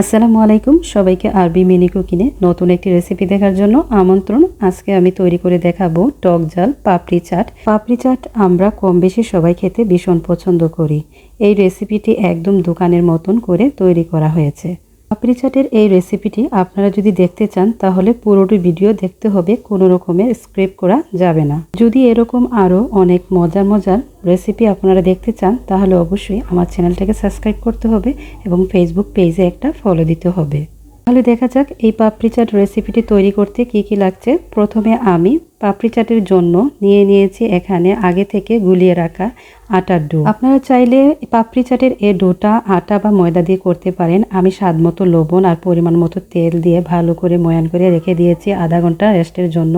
আসসালামু আলাইকুম। সবাইকে আরবি মিনি কুকিনে নতুন একটি রেসিপি দেখার জন্য আমন্ত্রণ। আজকে আমি তৈরি করে দেখাবো টক জাল পাপড়ি চাট। পাপড়ি চাট আমরা কম বেশি সবাই খেতে ভীষণ পছন্দ করি। এই রেসিপিটি একদম দোকানের মতন করে তৈরি করা হয়েছে। পাপড়ি চাটের এই রেসিপিটি আপনারা যদি দেখতে চান, তাহলে পুরোটি ভিডিও দেখতে হবে, কোনো রকমের স্ক্রিপ্ট করা যাবে না। যদি এরকম আরও অনেক মজার মজার রেসিপি আপনারা দেখতে চান, তাহলে অবশ্যই আমার চ্যানেলটাকে সাবস্ক্রাইব করতে হবে এবং ফেসবুক পেজে একটা ফলো দিতে হবে। তাহলে দেখা যাক এই পাপড়ি চাট রেসিপিটি তৈরি করতে কি কি লাগছে। প্রথমে আমি পাপড়ি চাটের জন্য নিয়ে নিয়েছি এখানে আগে থেকে গুলিয়ে রাখা আটার ডো। আপনারা চাইলে পাপড়ি চাটের এ ডোটা আটা বা ময়দা দিয়ে করতে পারেন। আমি স্বাদ মতো লবণ আর পরিমাণ মতো তেল দিয়ে ভালো করে ময়ান করে রেখে দিয়েছি আধা ঘণ্টা রেস্টের জন্য।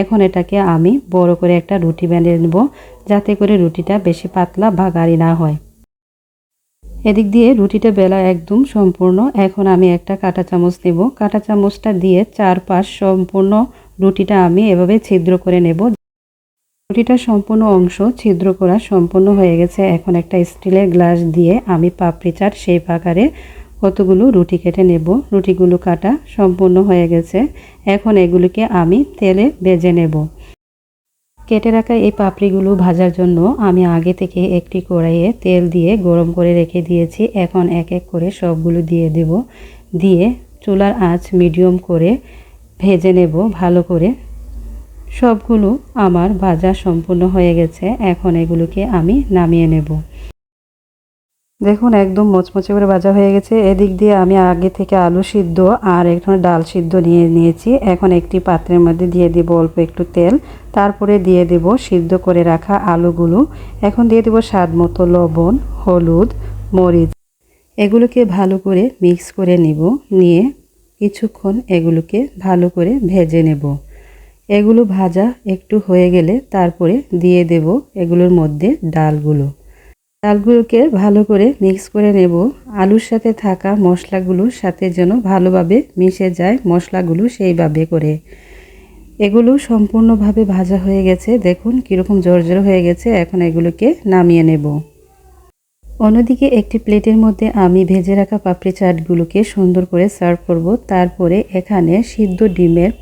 এখন এটাকে আমি বড় করে একটা রুটি বানিয়ে নেব, যাতে করে রুটিটা বেশি পাতলা বা গাড়ি না হয়। এদিক দিয়ে রুটিটা বেলা একদম সম্পূর্ণ। এখন আমি একটা কাঁটা চামচ নেব। কাঁটা চামচটা দিয়ে চার পাশ সম্পূর্ণ রুটিটা আমি এভাবে ছিদ্র করে নেব। রুটিটা সম্পূর্ণ অংশ ছিদ্র করা সম্পূর্ণ হয়ে গেছে। এখন একটা স্টিলের গ্লাস দিয়ে আমি পাপড়ি চাট সেই আকারে কতগুলো রুটি কেটে নেব। রুটিগুলো কাটা সম্পূর্ণ হয়ে গেছে। এখন এগুলিকে আমি তেলে বেজে নেব। কেটে রাখা এই পাপড়িগুলো ভাজার জন্য আমি আগে থেকে একটি কড়াইয়ে তেল দিয়ে গরম করে রেখে দিয়েছি। এখন এক এক করে সবগুলো দিয়ে দেব। দিয়ে চুলার আঁচ মিডিয়াম করে ভেজে নেব ভালো করে। সবগুলো আমার ভাজা সম্পূর্ণ হয়ে গেছে। এখন এগুলোকে আমি নামিয়ে নেব। দেখুন, একদম মচমচে করে ভাজা হয়ে গেছে। এদিক দিয়ে আমি আগে থেকে আলু সিদ্ধ আর একটু ডাল সিদ্ধ নিয়ে নিয়েছি। এখন একটি পাত্রের মধ্যে দিয়ে দিব অল্প একটু তেল। তারপরে দিয়ে দেব সিদ্ধ করে রাখা আলুগুলো। এখন দিয়ে দেব স্বাদ মতো লবণ, হলুদ, মরিচ। এগুলোকে ভালো করে মিক্স করে নিব। নিয়ে কিছুক্ষণ এগুলোকে ভালো করে ভেজে নেব। এগুলো ভাজা একটু হয়ে গেলে তারপরে দিয়ে দেব এগুলোর মধ্যে ডালগুলো। ডালগুলোকে ভালো করে মিক্স করে নেব। আলুর সাথে থাকা মশলাগুলোর সাথে যেন ভালোভাবে মিশে যায় মশলাগুলো সেইভাবে করে। এগুলো সম্পূর্ণভাবে ভাজা হয়ে গেছে। দেখুন কীরকম জর্জর হয়ে গেছে। এখন এগুলোকে নামিয়ে নেব। অন্যদিকে একটি প্লেটের মধ্যে আমি ভেজে রাখা পাপড়ি চাটগুলোকে সুন্দর করে সার্ভ করব। তারপরে এখানে সিদ্ধ ডিমের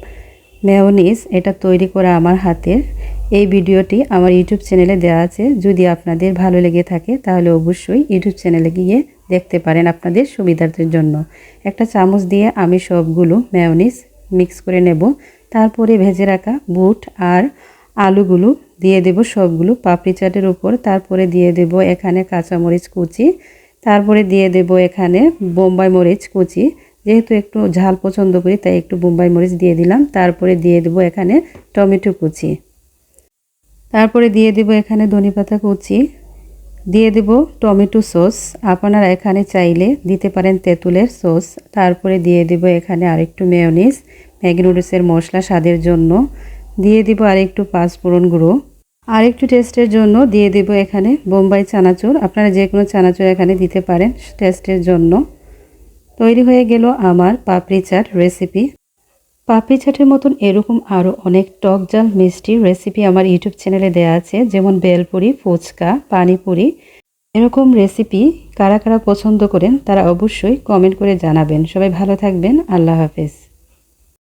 মেয়নিস এটা তৈরি করা আমার হাতের। এই ভিডিওটি আমার ইউটিউব চ্যানেলে দেওয়া আছে। যদি আপনাদের ভালো লেগে থাকে তাহলে অবশ্যই ইউটিউব চ্যানেলে গিয়ে দেখতে পারেন আপনাদের সুবিধার্থের জন্য। একটা চামচ দিয়ে আমি সবগুলো মেয়নিস মিক্স করে নেব। তারপরে ভেজে রাখা বুট আর আলুগুলো দিয়ে দেব সবগুলো পাপড়ি চাটের উপর, তারপরে দিয়ে দেব এখানে কাঁচামরিচ কুচি, তারপরে দিয়ে দেব এখানে বোম্বাই মরিচ কুচি। যেহেতু একটু ঝাল পছন্দ করি, তাই একটু বোম্বাই মরিচ দিয়ে দিলাম, তারপরে দিয়ে দেব এখানে টমেটো কুচি। তারপরে দিয়ে দেব এখানে ধনিপাতা কুচি। দিয়ে দেব টমেটো সস, আপনারা এখানে চাইলে দিতে পারেন তেঁতুলের সস। তারপরে দিয়ে দেব এখানে আরেকটু মেয়নিস ম্যাগি নুডলসের মশলা স্বাদের জন্য। দিয়ে দিব আরেকটু পাঁচফোড়ন গুঁড়ো। আরেকটু টেস্টের জন্য দিয়ে দেব এখানে বোম্বাই চানাচুর। আপনারা যে কোনো চানাচুর এখানে দিতে পারেন টেস্টের জন্য। তৈরি হয়ে গেল আমার পাপড়ি চাট রেসিপি পাপড়ি চাটের মতন এরকম আরও অনেক টক জাল মিষ্টির রেসিপি আমার ইউটিউব চ্যানেলে দেওয়া আছে, যেমন বেলপুরি, ফুচকা, পানিপুরি। এরকম রেসিপি কারা কারা পছন্দ করেন তারা অবশ্যই কমেন্ট করে জানাবেন। সবাই ভালো থাকবেন। আল্লাহ হাফেজ।